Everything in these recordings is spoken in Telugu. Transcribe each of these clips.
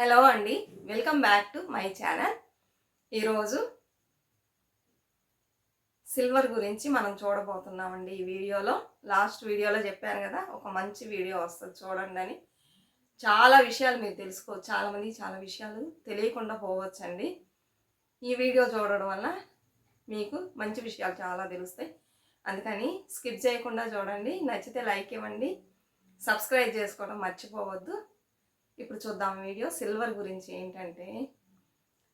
హలో అండి. Welcome back to my channel ఈరోజు సిల్వర్ గురించి మనం చూడబోతున్నామండి ఈ వీడియోలో. లాస్ట్ వీడియోలో చెప్పాను కదా ఒక మంచి వీడియో వస్తుంది చూడండి అని. చాలా విషయాలు మీరు తెలుసుకోవచ్చు చాలామంది చాలా విషయాలు తెలియకుండా పోవచ్చండి. ఈ వీడియో చూడడం వల్ల మీకు మంచి విషయాలు చాలా తెలుస్తాయి. అందుకని స్కిప్ చేయకుండా చూడండి. నచ్చితే లైక్ ఇవ్వండి. సబ్స్క్రైబ్ చేసుకోవడం మర్చిపోవద్దు. ఇప్పుడు చూద్దాం వీడియో. సిల్వర్ గురించి ఏంటంటే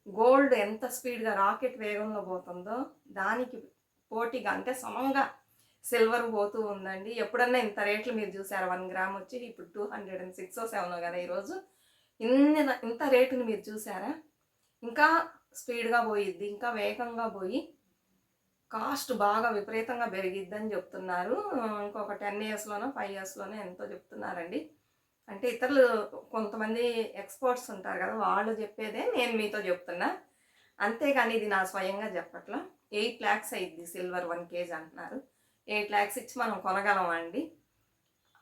గోల్డ్ ఎంత స్పీడ్గా రాకెట్ వేగంలో పోతుందో దానికి పోటీగా అంటే సమంగా సిల్వర్ పోతూ ఉందండి. ఎప్పుడన్నా ఇంత రేట్లు మీరు చూసారు? వన్ గ్రామ్ వచ్చి ఇప్పుడు two hundred and six seven కదా ఈరోజు. ఇన్ని ఇంత రేటుని మీరు చూసారా? ఇంకా స్పీడ్గా పోయిద్ది ఇంకా వేగంగా పోయి కాస్ట్ బాగా విపరీతంగా పెరిగిద్దని చెప్తున్నారు. ఇంకొక టెన్ ఇయర్స్లోనో ఫైవ్ ఇయర్స్లోనో ఎంతో చెప్తున్నారండి. అంటే ఇతరులు కొంతమంది ఎక్స్పర్ట్స్ ఉంటారు కదా వాళ్ళు చెప్పేదే నేను మీతో చెప్తున్నా. అంతేగాని ఇది నా స్వయంగా చెప్పట్లా. ఎయిట్ ల్యాక్స్ అయింది సిల్వర్ వన్ కేజీ అంటున్నారు. ఎయిట్ ల్యాక్స్ ఇచ్చి మనం కొనగలం అండి?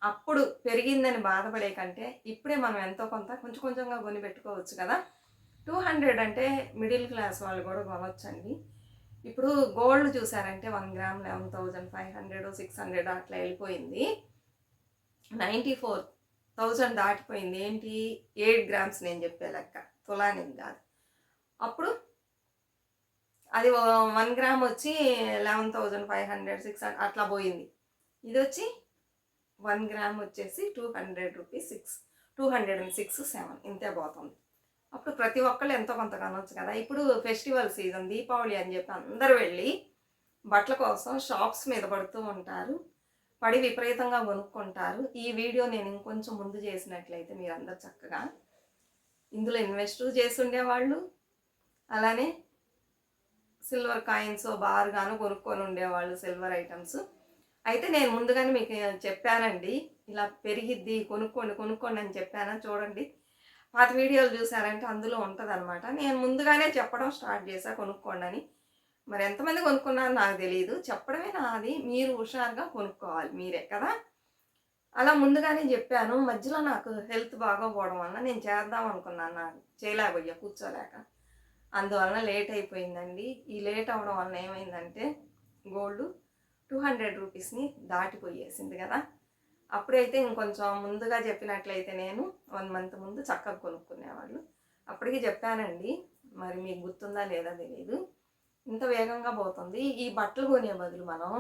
అప్పుడు పెరిగిందని బాధపడే కంటే ఇప్పుడే మనం ఎంతో కొంత కొంచెం కొంచెంగా కొని పెట్టుకోవచ్చు కదా. టూ హండ్రెడ్ అంటే మిడిల్ క్లాస్ వాళ్ళు కూడా కొనవచ్చండి ఇప్పుడు గోల్డ్ చూసారంటే one gram eleven thousand five hundred six hundred అట్లా వెళ్ళిపోయింది. నైంటీ ఫోర్ థౌజండ్ దాటిపోయింది. ఏంటి? ఎయిట్ గ్రామ్స్ నేను చెప్పే లెక్క. తులానికి కాదు. అప్పుడు అది వన్ గ్రామ్ వచ్చి eleven thousand five hundred six అట్లా పోయింది. ఇది వచ్చి వన్ గ్రామ్ వచ్చేసి two hundred rupees six two hundred and six seven ఇంతే పోతుంది. అప్పుడు ప్రతి ఒక్కళ్ళు ఎంతో కొంత కనవచ్చు కదా. ఇప్పుడు ఫెస్టివల్ సీజన్ దీపావళి అని చెప్పి అందరూ వెళ్ళి బట్టల కోసం షాప్స్ మీద పడుతూ ఉంటారు. పడి విపరీతంగా కొనుక్కుంటారు. ఈ వీడియో నేను ఇంకొంచెం ముందు చేసినట్లయితే మీరు అందరు చక్కగా ఇందులో ఇన్వెస్ట్ చేసి ఉండేవాళ్ళు అలానే సిల్వర్ కాయిన్స్ బార్గాను కొనుక్కొని ఉండేవాళ్ళు సిల్వర్ ఐటమ్స్ అయితే నేను ముందుగానే మీకు చెప్పానండి ఇలా పెరిగిద్ది కొనుక్కోండి కొనుక్కోండి అని చెప్పాను చూడండి. పాత వీడియోలు చూసారంటే అందులో ఉంటుంది నేను ముందుగానే చెప్పడం స్టార్ట్ చేశా కొనుక్కోండి అని. మరి ఎంతమంది కొనుక్కున్నారో నాకు తెలియదు చెప్పడమే నాది. మీరు హుషారుగా కొనుక్కోవాలి. మీరే కదా? అలా ముందుగానే చెప్పాను. మధ్యలో నాకు హెల్త్ బాగోపోవడం వల్ల నేను చేద్దాం అనుకున్నాను. నాకు చేయలేకపోయా కూర్చోలేక. అందువలన లేట్ అయిపోయిందండి. ఈ లేట్ అవడం వల్ల ఏమైందంటే గోల్డ్ టూ హండ్రెడ్ రూపీస్ని దాటిపోయేసింది కదా? అప్పుడైతే ఇంకొంచెం ముందుగా చెప్పినట్లయితే నేను వన్ మంత్ ముందు చక్కగా కొనుక్కునేవాళ్ళు. అప్పటికి చెప్పానండి. మరి మీకు గుర్తుందా లేదా తెలియదు ఇంత వేగంగా పోతుంది. ఈ బట్టలు కొనే బదులు మనం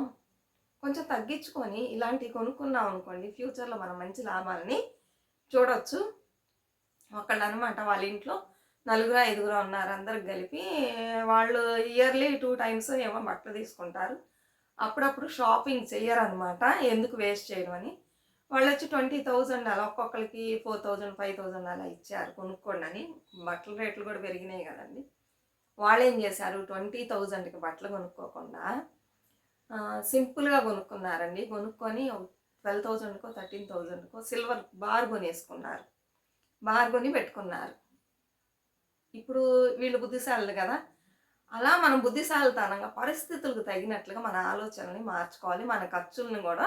కొంచెం తగ్గించుకొని ఇలాంటివి కొనుక్కున్నాం అనుకోండి ఫ్యూచర్లో మనం మంచి లాభాలని చూడవచ్చు ఒకళ్ళు అనమాట వాళ్ళ ఇంట్లో నలుగురు ఐదుగురు ఉన్నారు అందరికి కలిపి వాళ్ళు ఇయర్లీ టూ టైమ్స్ ఏమో బట్టలు తీసుకుంటారు. అప్పుడప్పుడు షాపింగ్ చేయరనమాట ఎందుకు వేస్ట్ చేయడం అని. వాళ్ళు వచ్చి ట్వంటీ థౌజండ్ అలా ఒక్కొక్కరికి ఫోర్ థౌజండ్ ఫైవ్ థౌజండ్ అలా ఇచ్చారు కొనుక్కోండి అని. బట్టల రేట్లు కూడా పెరిగినాయి కదండి. వాళ్ళు ఏం చేశారు? ట్వంటీ థౌజండ్కి బట్టలు కొనుక్కోకుండా సింపుల్గా కొనుక్కున్నారండి. కొనుక్కొని ట్వెల్వ్ థౌజండ్కో థర్టీన్ థౌజండ్కో సిల్వర్ బార్ కొనేసుకున్నారు. బార్ కొని పెట్టుకున్నారు. ఇప్పుడు వీళ్ళు బుద్ధిశాలు కదా? అలా మనం బుద్ధిశాలితనంగా పరిస్థితులకు తగినట్లుగా మన ఆలోచనని మార్చుకోవాలి. మన ఖర్చులను కూడా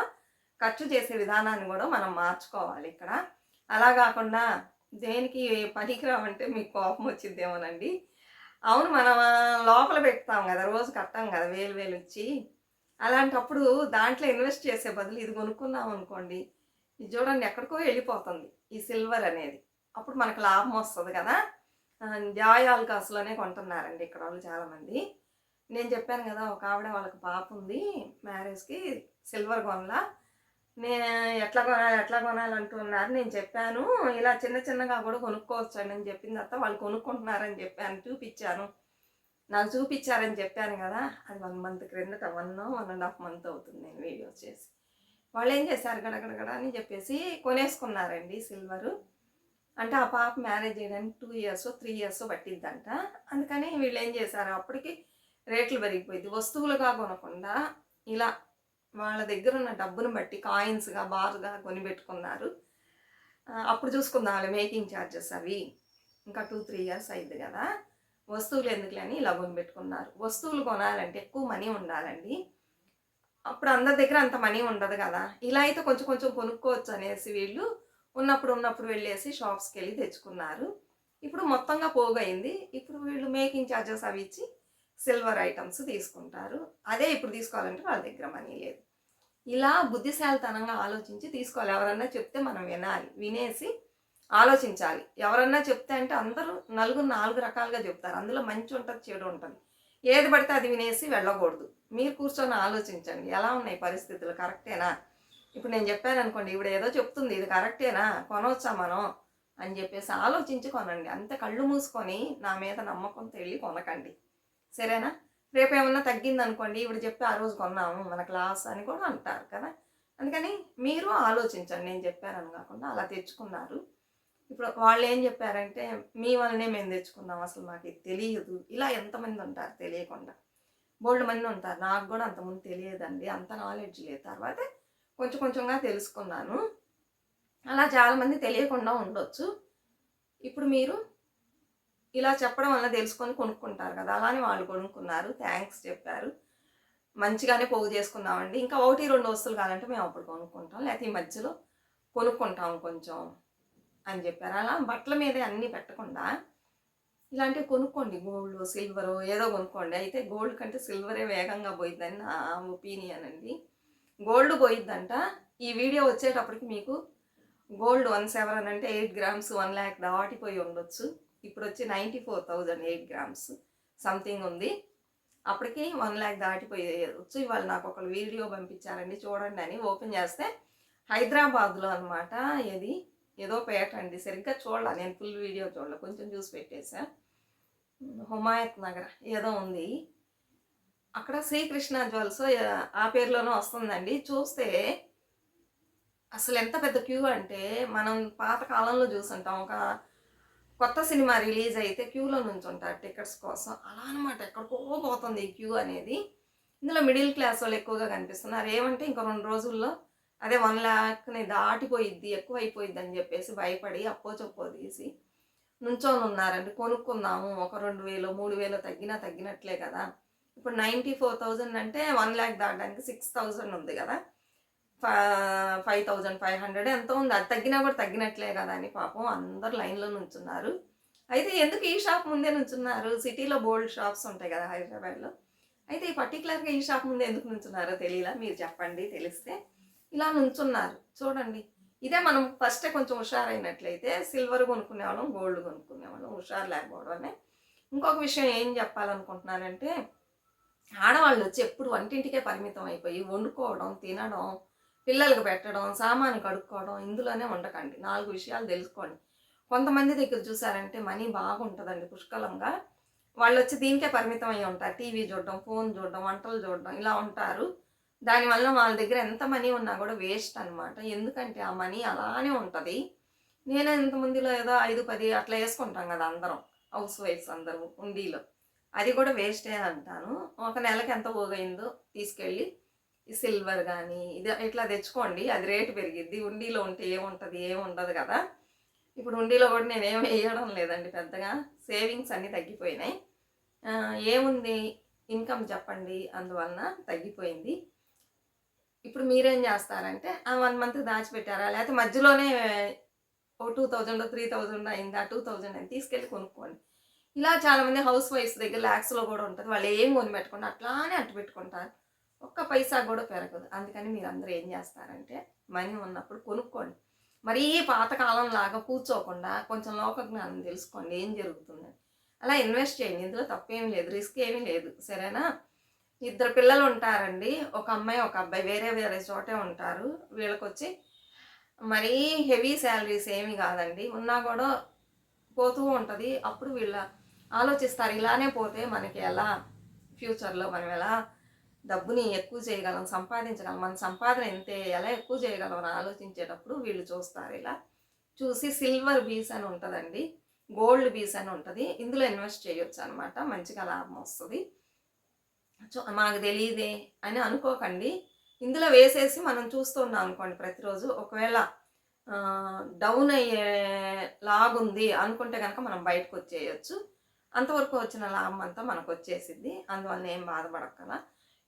ఖర్చు చేసే విధానాన్ని కూడా మనం మార్చుకోవాలి ఇక్కడ. అలా కాకుండా దేనికి పనికిరావంటే మీకు కోపం వచ్చిద్దేమోనండి అవును మనం లోపల పెడతాం కదా రోజు కట్టాం కదా వేలు వేలు ఇచ్చి. అలాంటప్పుడు దాంట్లో ఇన్వెస్ట్ చేసే బదులు ఇది కొనుక్కున్నాం అనుకోండి ఇది చూడండి ఎక్కడికో వెళ్ళిపోతుంది ఈ సిల్వర్ అనేది. అప్పుడు మనకు లాభం వస్తుంది కదా. జాయాల్ కాసులోనే కొంటున్నారండి ఇక్కడ వాళ్ళు చాలామంది. నేను చెప్పాను కదా ఒక ఆవిడ వాళ్ళకి పాప ఉంది మ్యారేజ్కి సిల్వర్ కొనలా. నేను ఎట్లా కొనాలి ఎట్లా కొనాలి అంటున్నారు నేను చెప్పాను. ఇలా చిన్న చిన్నగా కూడా కొనుక్కోవచ్చు అని చెప్పిన తర్వాత వాళ్ళు కొనుక్కుంటున్నారని చెప్పాను చూపించాను. నాకు చూపించారని చెప్పాను కదా. అది వన్ మంత్ క్రిందట one one and half month అవుతుంది నేను వీడియోస్ చేసి. వాళ్ళు ఏం చేశారు? గడగడగడ అని చెప్పేసి కొనేసుకున్నారండి సిల్వరు. అంటే ఆ పాప మ్యారేజ్ చేయడానికి టూ ఇయర్స్ త్రీ ఇయర్స్ పట్టిద్దంట అందుకని వీళ్ళు ఏం చేశారు? అప్పటికి రేట్లు పెరిగిపోయింది వస్తువులుగా కొనకుండా ఇలా వాళ్ళ దగ్గర ఉన్న డబ్బును బట్టి కాయిన్స్గా బార్గా కొనిపెట్టుకున్నారు. అప్పుడు చూసుకుందాం మేకింగ్ ఛార్జెస్ అవి. ఇంకా టూ త్రీ ఇయర్స్ అయింది కదా. వస్తువులు ఎందుకులే అని ఇలా కొనిపెట్టుకున్నారు. వస్తువులు కొనాలంటే ఎక్కువ మనీ ఉండాలండి. అప్పుడు అందరి దగ్గర అంత మనీ ఉండదు కదా. ఇలా అయితే కొంచెం కొంచెం కొనుక్కోవచ్చు అనేసి వీళ్ళు ఉన్నప్పుడు ఉన్నప్పుడు వెళ్ళేసి షాప్స్కి వెళ్ళి తెచ్చుకున్నారు. ఇప్పుడు మొత్తంగా పోగైంది ఇప్పుడు వీళ్ళు మేకింగ్ ఛార్జెస్ అవి ఇచ్చి సిల్వర్ ఐటమ్స్ తీసుకుంటారు. అదే ఇప్పుడు తీసుకోవాలంటే వాళ్ళ దగ్గర మనీ లేదు. ఇలా బుద్ధిశాలితనంగా ఆలోచించి తీసుకోవాలి. ఎవరన్నా చెప్తే మనం వినాలి వినేసి ఆలోచించాలి. ఎవరన్నా చెప్తే అంటే అందరూ నలుగురు నాలుగు రకాలుగా చెప్తారు. అందులో మంచి ఉంటుంది చెడు ఉంటుంది. ఏది పడితే అది వినేసి వెళ్ళకూడదు. మీరు కూర్చొని ఆలోచించండి. ఎలా ఉన్నాయి పరిస్థితులు? కరెక్టేనా? ఇప్పుడు నేను చెప్పాను అనుకోండి ఇప్పుడు ఏదో చెప్తుంది ఇది కరెక్టేనా? కొనవచ్చా మనం? అని చెప్పేసి ఆలోచించి కొనండి. అంతే కళ్ళు మూసుకొని నా మీద నమ్మకంతో వెళ్ళి కొనకండి. సరేనా? రేపు ఏమన్నా తగ్గింది అనుకోండి ఇప్పుడు చెప్పి ఆ రోజు కొన్నాము మన క్లాస్ అని కూడా అంటారు కదా. అందుకని మీరు ఆలోచించండి. నేను చెప్పానని కాకుండా అలా తెచ్చుకున్నారు. ఇప్పుడు వాళ్ళు ఏం చెప్పారంటే మీ వల్లనే మేము తెచ్చుకున్నాం అసలు మాకు తెలియదు. ఇలా ఎంతమంది ఉంటారు తెలియకుండా. బోల్డ్ మంది ఉంటారు. నాకు కూడా అంతకుముందు తెలియదండి. అంత నాలెడ్జ్ లేదు. తర్వాత కొంచెం కొంచెంగా తెలుసుకున్నాను. అలా చాలామంది తెలియకుండా ఉండొచ్చు. ఇప్పుడు మీరు ఇలా చెప్పడం వల్ల తెలుసుకొని కొనుక్కుంటారు కదా అలానే వాళ్ళు కొనుక్కున్నారు థ్యాంక్స్ చెప్పారు. మంచిగానే పోగు చేసుకున్నామండి ఇంకా ఒకటి రెండు వస్తువులు కావాలంటే మేము అప్పుడు కొనుక్కుంటాం. లేకపోతే ఈ మధ్యలో కొనుక్కుంటాం కొంచెం అని చెప్పారు. అలా బట్టల మీదే అన్నీ పెట్టకుండా ఇలాంటివి కొనుక్కోండి. గోల్డ్ సిల్వర్ ఏదో కొనుక్కోండి. అయితే గోల్డ్ కంటే సిల్వరే వేగంగా పోయిద్దని నా ఒపీనియన్ అండి. గోల్డ్ పోయిద్దంట. ఈ వీడియో వచ్చేటప్పటికి మీకు గోల్డ్ వన్ సెవెన్ అంటే ఎయిట్ గ్రామ్స్ వన్ ల్యాక్ దాటిపోయి ఉండొచ్చు. ఇప్పుడు వచ్చి ninety four thousand eight grams something ఉంది. అప్పటికి వన్ ల్యాక్ దాటిపోయేయచ్చు ఇవాళ నాకు ఒక వీడియో పంపించారండి చూడండి అని ఓపెన్ చేస్తే హైదరాబాద్లో అనమాట ఇది ఏదో పేట అండి. సరిగ్గా చూడాల నేను ఫుల్ వీడియో చూడాల కొంచెం చూసి పెట్టేశా. హుమాయత్ నగర్ ఏదో ఉంది. అక్కడ శ్రీకృష్ణ జ్యువెల్స్ ఆ పేరులోనూ వస్తుందండి. చూస్తే అసలు ఎంత పెద్ద క్యూ అంటే మనం పాత కాలంలో చూసుంటాం. ఒక కొత్త సినిమా రిలీజ్ అయితే క్యూలో నుంచి ఉంటారు టికెట్స్ కోసం. అలా అనమాట ఎక్కడికో పోతుంది ఈ క్యూ అనేది. ఇందులో మిడిల్ క్లాస్ వాళ్ళు ఎక్కువగా కనిపిస్తున్నారు. ఏమంటే ఇంకో రెండు రోజుల్లో అదే వన్ ల్యాక్ని దాటిపోయిద్ది ఎక్కువ అయిపోయిద్ది అని చెప్పేసి భయపడి అప్పో చొప్పో తీసి నుంచొని ఉన్నారండి. కొనుక్కుందాము. ఒక రెండు వేలు మూడు వేలు తగ్గినా తగ్గినట్లే కదా. ఇప్పుడు నైంటీ ఫోర్ థౌజండ్ అంటే వన్ ల్యాక్ దాటడానికి సిక్స్ థౌజండ్ ఉంది కదా. ఫైవ్ థౌజండ్ ఫైవ్ హండ్రెడ్ ఎంత ఉంది. అది తగ్గినా కూడా తగ్గినట్లే కదా అని పాపం అందరు లైన్లో నుంచున్నారు. అయితే ఎందుకు ఈ షాప్ ముందే నుంచున్నారు? సిటీలో బోల్డ్ షాప్స్ ఉంటాయి కదా హైదరాబాద్లో అయితే ఈ పర్టికులర్గా ఈ షాప్ ముందే ఎందుకు నుంచున్నారో తెలియలా మీరు చెప్పండి తెలిస్తే. ఇలా నుంచున్నారు. చూడండి. ఇదే మనం ఫస్ట్ కొంచెం హుషారైనట్లయితే సిల్వర్ కొనుక్కునే వాళ్ళం గోల్డ్ కొనుక్కునే వాళ్ళం హుషారు లేకపోవడమే. ఇంకొక విషయం ఏం చెప్పాలనుకుంటున్నానంటే ఆడవాళ్ళు వచ్చి ఎప్పుడు వంటింటికే పరిమితం అయిపోయి వండుకోవడం తినడం పిల్లలకు పెట్టడం సామాను కడుక్కోవడం ఇందులోనే ఉండకండి. నాలుగు విషయాలు తెలుసుకోండి. కొంతమంది దగ్గర చూసారంటే మనీ బాగుంటుందండి పుష్కలంగా. వాళ్ళు వచ్చి దీనికే పరిమితం అయి ఉంటారు. టీవీ చూడడం ఫోన్ చూడడం వంటలు చూడడం ఇలా ఉంటారు. దానివల్ల వాళ్ళ దగ్గర ఎంత మనీ ఉన్నా కూడా వేస్ట్ అనమాట ఎందుకంటే ఆ మనీ అలానే ఉంటుంది. నేను ఇంతమందిలో ఏదో ఐదు పది అట్లా వేసుకుంటాం కదా అందరం. హౌస్ వైఫ్స్ అందరూ ఉండీలో. అది కూడా వేస్టే అంటాను. ఒక నెలకి ఎంత పోగైందో తీసుకెళ్ళి ఈ సిల్వర్ కానీ ఇది ఇట్లా తెచ్చుకోండి అది రేటు పెరిగిద్ది. ఉండీలో ఉంటే ఏముంటుంది ఏముండదు కదా. ఇప్పుడు ఉండీలో కూడా నేను ఏం వేయడం లేదండి పెద్దగా. సేవింగ్స్ అన్నీ తగ్గిపోయినాయి. ఏముంది? ఇన్కమ్ చెప్పండి. అందువలన తగ్గిపోయింది. ఇప్పుడు మీరేం చేస్తారంటే ఆ వన్ మంత్ దాచిపెట్టారా? లేకపోతే మధ్యలోనే ఓ టూ థౌజండ్ త్రీ థౌజండ్ అయిందా? టూ థౌజండ్ అని తీసుకెళ్ళి కొనుక్కోండి. ఇలా చాలామంది హౌస్ వైఫ్స్ దగ్గర ల్యాక్స్లో కూడా ఉంటుంది. వాళ్ళు ఏం కొని పెట్టుకుంటారు అట్లానే అట్టు పెట్టుకుంటారు. ఒక్క పైసా కూడా పెరగదు. అందుకని మీరు అందరూ ఏం చేస్తారంటే మనీ ఉన్నప్పుడు కొనుక్కోండి. మరీ పాతకాలం లాగా కూర్చోకుండా కొంచెం లోక జ్ఞానం తెలుసుకోండి ఏం జరుగుతుందని. అలా ఇన్వెస్ట్ చేయండి. ఇందులో తప్పేం లేదు రిస్క్ ఏమీ లేదు. సరేనా? ఇద్దరు పిల్లలు ఉంటారండి. ఒక అమ్మాయి ఒక అబ్బాయి. వేరే వేరే చోటే ఉంటారు. వీళ్ళకి వచ్చి మరీ హెవీ శాలరీస్ ఏమీ కాదండి. ఉన్నా కూడా పోతూ ఉంటుంది. అప్పుడు వీళ్ళ ఆలోచిస్తారు. ఇలానే పోతే మనకి ఎలా? ఫ్యూచర్లో మనం ఎలా డబ్బుని ఎక్కువ చేయగలం సంపాదించగలం. మన సంపాదన ఎంతే ఎలా ఎక్కువ చేయగలం అని ఆలోచించేటప్పుడు వీళ్ళు చూస్తారు ఇలా. చూసి సిల్వర్ బీస్ అని ఉంటుందండి. గోల్డ్ బీస్ అని ఉంటుంది. ఇందులో ఇన్వెస్ట్ చేయొచ్చు అనమాట మంచిగా లాభం వస్తుంది. మాకు తెలియదే అని అనుకోకండి. ఇందులో వేసేసి మనం చూస్తున్నాం అనుకోండి ప్రతిరోజు. ఒకవేళ డౌన్ అయ్యే లాగుంది అనుకుంటే కనుక మనం బయటకు వచ్చేయచ్చు. అంతవరకు వచ్చిన లాభం అంతా మనకు వచ్చేసిద్ది. అందువల్ల ఏం బాధపడక్కల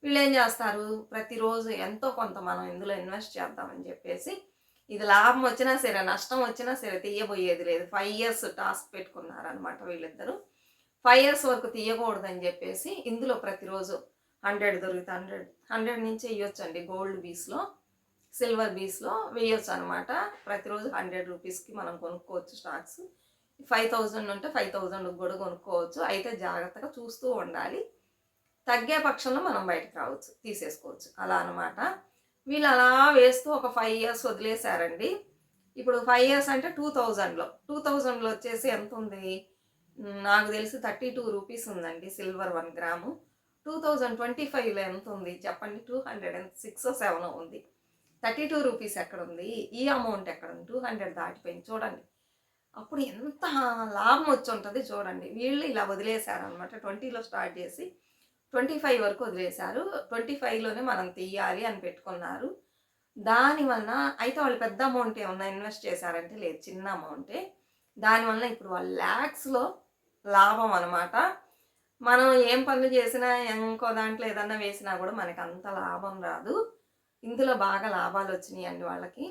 వీళ్ళు ఏం చేస్తారు? ప్రతిరోజు ఎంతో కొంత మనం ఇందులో ఇన్వెస్ట్ చేద్దామని చెప్పేసి ఇది లాభం వచ్చినా సరే నష్టం వచ్చినా సరే తీయబోయేది లేదు. ఫైవ్ ఇయర్స్ టాస్క్ పెట్టుకున్నారనమాట వీళ్ళిద్దరూ. ఫైవ్ ఇయర్స్ వరకు తీయకూడదని చెప్పేసి ఇందులో ప్రతిరోజు హండ్రెడ్ దొరికితే హండ్రెడ్ హండ్రెడ్ నుంచి వేయొచ్చండి గోల్డ్ బీస్లో సిల్వర్ బీస్లో వేయొచ్చు అనమాట ప్రతిరోజు హండ్రెడ్ రూపీస్కి మనం కొనుక్కోవచ్చు స్టాక్స్. ఫైవ్ థౌజండ్ ఉంటే ఫైవ్ థౌజండ్ కూడా కొనుక్కోవచ్చు. అయితే జాగ్రత్తగా చూస్తూ ఉండాలి. తగ్గే పక్షంలో మనం బయటకు రావచ్చు తీసేసుకోవచ్చు. అలా అనమాట వీళ్ళు అలా వేస్తూ ఒక ఫైవ్ ఇయర్స్ వదిలేశారండి. ఇప్పుడు ఫైవ్ ఇయర్స్ అంటే టూ థౌజండ్లో టూ థౌజండ్లో వచ్చేసి ఎంత ఉంది? నాకు తెలిసి థర్టీ టూ రూపీస్ ఉందండి silver one gram two thousand twenty ఫైవ్లో ఎంత ఉంది? చెప్పండి two hundred and six seven ఉంది. థర్టీ టూ రూపీస్ ఎక్కడ ఉంది? ఈ అమౌంట్ ఎక్కడ ఉంది? టూ హండ్రెడ్ దాటిపోయింది. చూడండి. అప్పుడు ఎంత లాభం వచ్చి ఉంటుంది చూడండి. వీళ్ళు ఇలా వదిలేశారనమాట ట్వంటీలో స్టార్ట్ చేసి ట్వంటీ ఫైవ్ వరకు వదిలేశారు. ట్వంటీ ఫైవ్లోనే మనం తీయాలి అని పెట్టుకున్నారు. దానివల్ల అయితే వాళ్ళు పెద్ద అమౌంట్ ఏమన్నా ఇన్వెస్ట్ చేశారంటే లేదు చిన్న అమౌంటే దానివల్ల ఇప్పుడు వాళ్ళు ల్యాక్స్లో లాభం అనమాట మనం ఏం పనులు చేసినా ఇంకో దాంట్లో ఏదన్నా వేసినా కూడా మనకి అంత లాభం రాదు. ఇందులో బాగా లాభాలు వచ్చినాయి అండి వాళ్ళకి.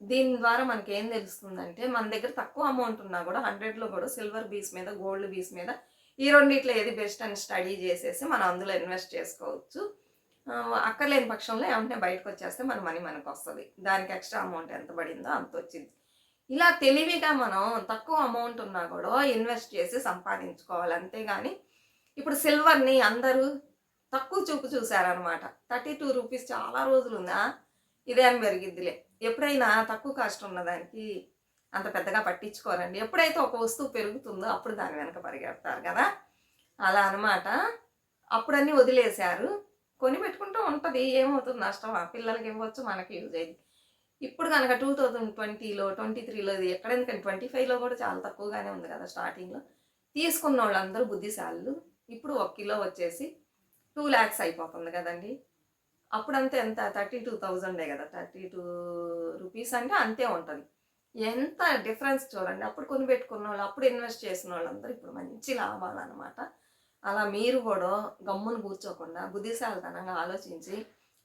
దీని ద్వారా మనకి ఏం తెలుస్తుందంటే మన దగ్గర తక్కువ అమౌంట్ ఉన్నా కూడా హండ్రెడ్లో కూడా సిల్వర్ బీస్ మీద గోల్డ్ బీస్ మీద ఈ రెండిట్లో ఏది బెస్ట్ అని స్టడీ చేసేసి మనం అందులో ఇన్వెస్ట్ చేసుకోవచ్చు. అక్కర్లేని పక్షంలో ఏమంటే బయటకు వచ్చేస్తే మన మనీ మనకు వస్తుంది దానికి ఎక్స్ట్రా అమౌంట్ ఎంత పడిందో అంత వచ్చింది. ఇలా తెలివిగా మనం తక్కువ అమౌంట్ ఉన్నా కూడా ఇన్వెస్ట్ చేసి సంపాదించుకోవాలి. అంతేగాని ఇప్పుడు సిల్వర్ని అందరూ తక్కువ చూపు చూసారనమాట థర్టీ టూ రూపీస్ చాలా రోజులు ఉందా? ఇదేం పెరిగిద్దిలే. ఎప్పుడైనా తక్కువ కాస్ట్ ఉన్నదానికి అంత పెద్దగా పట్టించుకోరండి. ఎప్పుడైతే ఒక వస్తువు పెరుగుతుందో అప్పుడు దాని వెనక పరిగెడతారు కదా? అలా అనమాట అప్పుడన్నీ వదిలేశారు. కొని పెట్టుకుంటూ ఉంటుంది. ఏమవుతుంది? నష్టం. ఆ పిల్లలకి ఇవ్వచ్చు మనకి యూజ్ అయ్యింది. ఇప్పుడు కనుక టూ థౌజండ్ ట్వంటీలో ట్వంటీ త్రీలో ఎక్కడ ఎందుకంటే ట్వంటీ ఫైవ్లో కూడా చాలా తక్కువగానే ఉంది కదా స్టార్టింగ్లో. తీసుకున్న వాళ్ళందరూ బుద్ధిశాలు ఇప్పుడు ఒక కిలో వచ్చేసి టూ ల్యాక్స్ అయిపోతుంది కదండి. అప్పుడంతా ఎంత? థర్టీ టూ థౌజండే కదా. థర్టీ టూ రూపీస్ అంటే అంతే ఉంటుంది. ఎంత డిఫరెన్స్ చూడండి. అప్పుడు కొని పెట్టుకున్న వాళ్ళు అప్పుడు ఇన్వెస్ట్ చేసిన వాళ్ళందరూ ఇప్పుడు మంచి లాభాలు అనమాట అలా మీరు కూడా గమ్మును కూర్చోకుండా బుద్ధిశాలితనంగా ఆలోచించి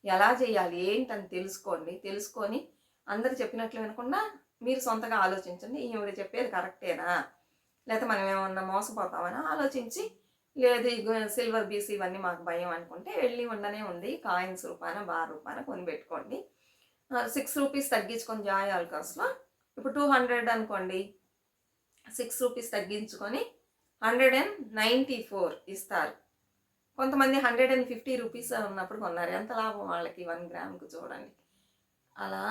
ఎలా చేయాలి ఏంటని తెలుసుకోండి. తెలుసుకొని అందరు చెప్పినట్లు వినకుండా మీరు సొంతగా ఆలోచించండి. ఈవిడ చెప్పేది కరెక్టేనా? లేకపోతే మనం ఏమన్నా మోసపోతామని? ఆలోచించి లేదు సిల్వర్ బీసీ ఇవన్నీ మాకు భయం అనుకుంటే వెళ్ళి ఉండనే ఉంది. కాయిన్స్ రూపాయన బార్ రూపాయన కొని పెట్టుకోండి. సిక్స్ రూపీస్ తగ్గించుకొని జాయ్ ఆల్కాస్లో ఇప్పుడు టూ హండ్రెడ్ అనుకోండి. సిక్స్ రూపీస్ తగ్గించుకొని హండ్రెడ్ అండ్ నైంటీ ఫోర్ ఇస్తారు. కొంతమంది హండ్రెడ్ అండ్ ఫిఫ్టీ రూపీస్ ఉన్నప్పుడు కొన్నారు. ఎంత లాభం వాళ్ళకి వన్ గ్రామ్కి చూడండి. అలా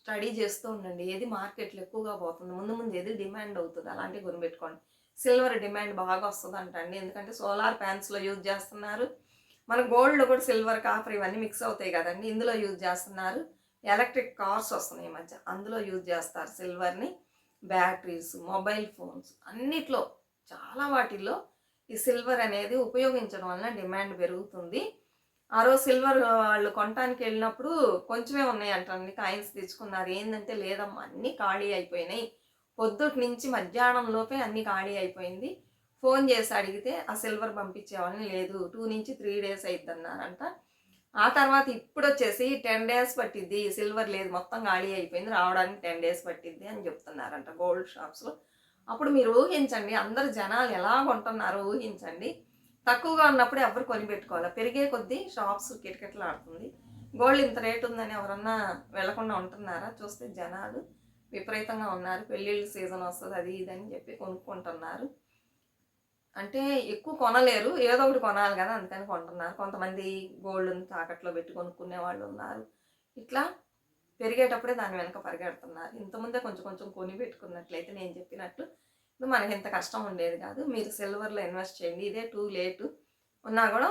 స్టడీ చేస్తూ ఉండండి. ఏది మార్కెట్లో ఎక్కువగా పోతుంది. ముందు ముందు ఏది డిమాండ్ అవుతుంది. అలాంటివి గురిపెట్టుకోండి సిల్వర్ డిమాండ్ బాగా వస్తుంది అంటండి ఎందుకంటే సోలార్ ప్యాన్స్లో యూజ్ చేస్తున్నారు. మన గోల్డ్లో కూడా సిల్వర్ కాపర్ ఇవన్నీ మిక్స్ అవుతాయి కదండి. ఇందులో యూజ్ చేస్తున్నారు. ఎలక్ట్రిక్ కార్స్ వస్తున్నాయి ఈ మధ్య. అందులో యూజ్ చేస్తారు సిల్వర్ని బ్యాటరీస్ మొబైల్ ఫోన్స్. అన్నిట్లో చాలా వాటిల్లో ఈ సిల్వర్ అనేది ఉపయోగించడం వలన డిమాండ్ పెరుగుతుంది. ఆ రోజు సిల్వర్ వాళ్ళు కొనటానికి వెళ్ళినప్పుడు కొంచెమే ఉన్నాయి అంటండి కాయిన్స్ తెచ్చుకున్నారు. ఏంటంటే లేదమ్మా అన్నీ ఖాళీ అయిపోయినాయి. పొద్దుటి నుంచి మధ్యాహ్నం లోపే అన్నీ ఖాళీ అయిపోయింది. ఫోన్ చేసి అడిగితే ఆ సిల్వర్ పంపించేవాళ్ళని లేదు. టూ నుంచి త్రీ డేస్ అయిద్ది అన్నారంట ఆ తర్వాత ఇప్పుడు వచ్చేసి టెన్ డేస్ పట్టిద్ది సిల్వర్ లేదు మొత్తం ఖాళీ అయిపోయింది రావడానికి టెన్ డేస్ పట్టిద్ది అని చెప్తున్నారంట గోల్డ్ షాప్స్లో అప్పుడు మీరు ఊహించండి అందరు జనాలు ఎలా కొంటున్నారు ఊహించండి. తక్కువగా ఉన్నప్పుడు ఎవరు కొనిపెట్టుకోవాలి పెరిగే కొద్దీ షాప్స్ కిటకిటలాడుతుంది. గోల్డ్ ఇంత రేట్ ఉందని ఎవరన్నా వెళ్ళకుండా ఉంటున్నారా? చూస్తే జనాలు విపరీతంగా ఉన్నారు. పెళ్ళిళ్ళ సీజన్ వస్తుంది అది ఇది అని చెప్పి కొనుక్కుంటున్నారు. అంటే ఎక్కువ కొనలేరు. ఏదో ఒకటి కొనాలి కదా అందుకని కొంటున్నారు. కొంతమంది గోల్డ్ని తాకట్లో పెట్టి కొనుక్కునే వాళ్ళు ఉన్నారు. ఇట్లా పెరిగేటప్పుడే దాని వెనక పరిగెడుతున్నారు. ఇంతకుముందే కొంచెం కొంచెం కొని పెట్టుకున్నట్లయితే నేను చెప్పినట్టు ఇప్పుడు మనకి ఇంత కష్టం ఉండేది కాదు. మీరు సిల్వర్లో ఇన్వెస్ట్ చేయండి. ఇదే టూ లేటు ఉన్నా కూడా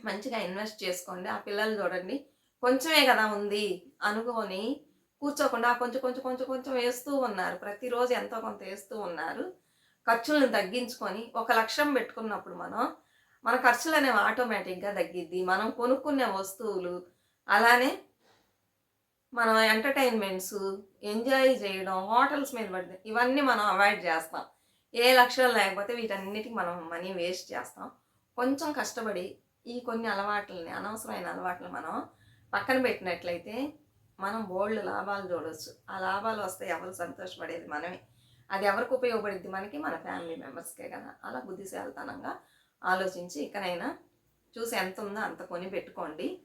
మంచిగా ఇన్వెస్ట్ చేసుకోండి. ఆ పిల్లలు చూడండి కొంచెమే కదా ఉంది అనుకొని కూర్చోకుండా కొంచెం కొంచెం కొంచెం కొంచెం వేస్తూ ఉన్నారు. ప్రతిరోజు ఎంతో కొంత వేస్తూ ఉన్నారు. ఖర్చులను తగ్గించుకొని ఒక లక్ష్యం పెట్టుకున్నప్పుడు మనం మన ఖర్చులు అనేవి ఆటోమేటిక్గా తగ్గిద్ది. మనం కొనుక్కునే వస్తువులు అలానే మనం ఎంటర్టైన్మెంట్స్ ఎంజాయ్ చేయడం హోటల్స్ మీద పడితే ఇవన్నీ మనం అవాయిడ్ చేస్తాం. ఏ లక్ష్యాలు లేకపోతే వీటన్నిటికి మనం మనీ వేస్ట్ చేస్తాం. కొంచెం కష్టపడి ఈ కొన్ని అలవాట్లని అనవసరమైన అలవాట్లు మనం పక్కన పెట్టినట్లయితే మనం బోల్డ్ లాభాలు చూడవచ్చు ఆ లాభాలు వస్తే ఎవరు సంతోషపడేది మనమే. అది ఎవరికి ఉపయోగపడుద్ది? మనకి మన ఫ్యామిలీ మెంబర్స్కే కదా. అలా బుద్ధిశాలితనంగా ఆలోచించి ఇకనైనా చూసి ఎంత ఉందో అంత కొని పెట్టుకోండి.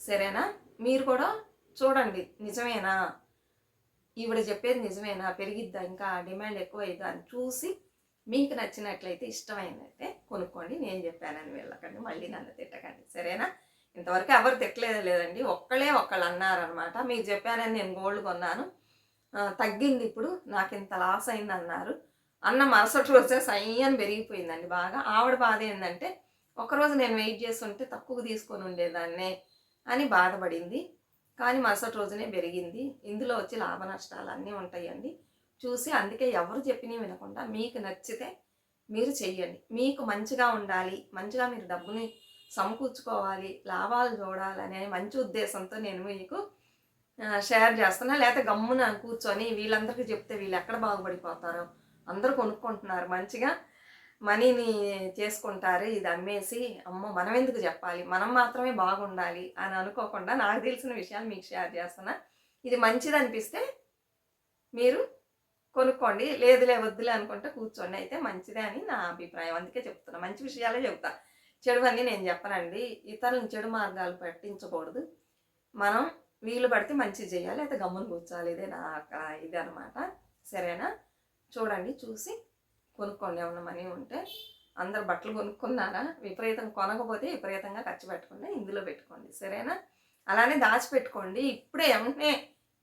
సరేనా? మీరు కూడా చూడండి. నిజమేనా? ఈవిడ చెప్పేది నిజమేనా? పెరిగిద్దా ఇంకా? డిమాండ్ ఎక్కువ అని చూసి మీకు నచ్చినట్లయితే ఇష్టమైనట్టే కొనుక్కోండి. నేను చెప్పానని వెళ్ళకండి. మళ్ళీ నన్ను తిట్టకండి. సరేనా? ఇంతవరకు ఎవరు తిట్టలేదు లేదండి ఒక్కళ్ళే ఒక్కళ్ళు అన్నారనమాట మీకు చెప్పానని నేను గోల్డ్ కొన్నాను. తగ్గింది ఇప్పుడు. నాకు ఇంత లాస్ అయింది అన్నారు అన్న మరుసటి రోజే సయ్యని పెరిగిపోయిందండి బాగా. ఆవిడ బాధ ఏంటంటే ఒకరోజు నేను వెయిట్ చేస్తుంటే తక్కువ తీసుకొని ఉండేదాన్నే అని బాధపడింది. కానీ మరుసటి రోజునే పెరిగింది. ఇందులో వచ్చి లాభ నష్టాలు అన్నీ ఉంటాయండి. చూసి అందుకే ఎవరు చెప్పినవి వినకుండా మీకు నచ్చితే మీరు చెయ్యండి. మీకు మంచిగా ఉండాలి మంచిగా మీరు డబ్బుని సమకూర్చుకోవాలి లాభాలు చూడాలి అనే మంచి ఉద్దేశంతో నేను మీకు షేర్ చేస్తున్నా లేకపోతే గమ్మున కూర్చొని వీళ్ళందరికీ చెప్తే వీళ్ళు ఎక్కడ బాగుపడిపోతారో అందరూ కొనుక్కుంటున్నారు. మంచిగా మనీని చేసుకుంటారు ఇది అమ్మేసి అమ్మో మనం ఎందుకు చెప్పాలి? మనం మాత్రమే బాగుండాలి అని అనుకోకుండా నాకు తెలిసిన విషయాలు మీకు షేర్ చేస్తున్నా. ఇది మంచిది అనిపిస్తే మీరు కొనుక్కోండి లేదులే వద్దులే అనుకుంటే కూర్చోండి. అయితే మంచిదే అని నా అభిప్రాయం. అందుకే చెప్తున్నా. మంచి విషయాలే చెప్తా. చెడు అన్నీ నేను చెప్పనండి. ఇతరులను చెడు మార్గాలు పట్టించకూడదు. మనం వీలు పడితే మంచి చేయాలి అయితే గమ్మున కూర్చోాలి ఇదే నా ఇది అనమాట సరేనా? చూడండి చూసి కొనుక్కోండి. ఏమన్నా మనీ ఉంటే అందరు బట్టలు కొనుక్కున్నారా? విపరీతం కొనకపోతే విపరీతంగా ఖర్చు పెట్టకుండా ఇందులో పెట్టుకోండి. సరేనా? అలానే దాచిపెట్టుకోండి. ఇప్పుడే వెంటనే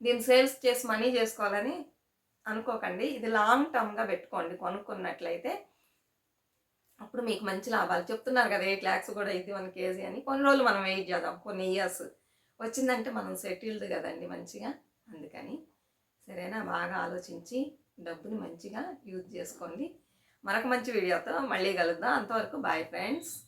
దీన్ని సేల్స్ చేసి మనీ చేసుకోవాలని అనుకోకండి. ఇది లాంగ్ టర్మ్గా పెట్టుకోండి. కొనుక్కున్నట్లయితే అప్పుడు మీకు మంచి లాభాలు. చెప్తున్నారు కదా ఎయిట్ ల్యాక్స్ కూడా ఇది వన్ కేజీ అని. కొన్ని రోజులు మనం వెయిట్ చేద్దాం. కొన్ని ఇయర్స్ వచ్చిందంటే మనం సెటిల్డ్ కదండి మంచిగా. అందుకని సరేనా బాగా ఆలోచించి డబ్బుని మంచిగా యూజ్ చేసుకోండి. మరొక మంచి వీడియోతో మళ్ళీ కలుద్దాం. అంతవరకు బాయ్ ఫ్రెండ్స్.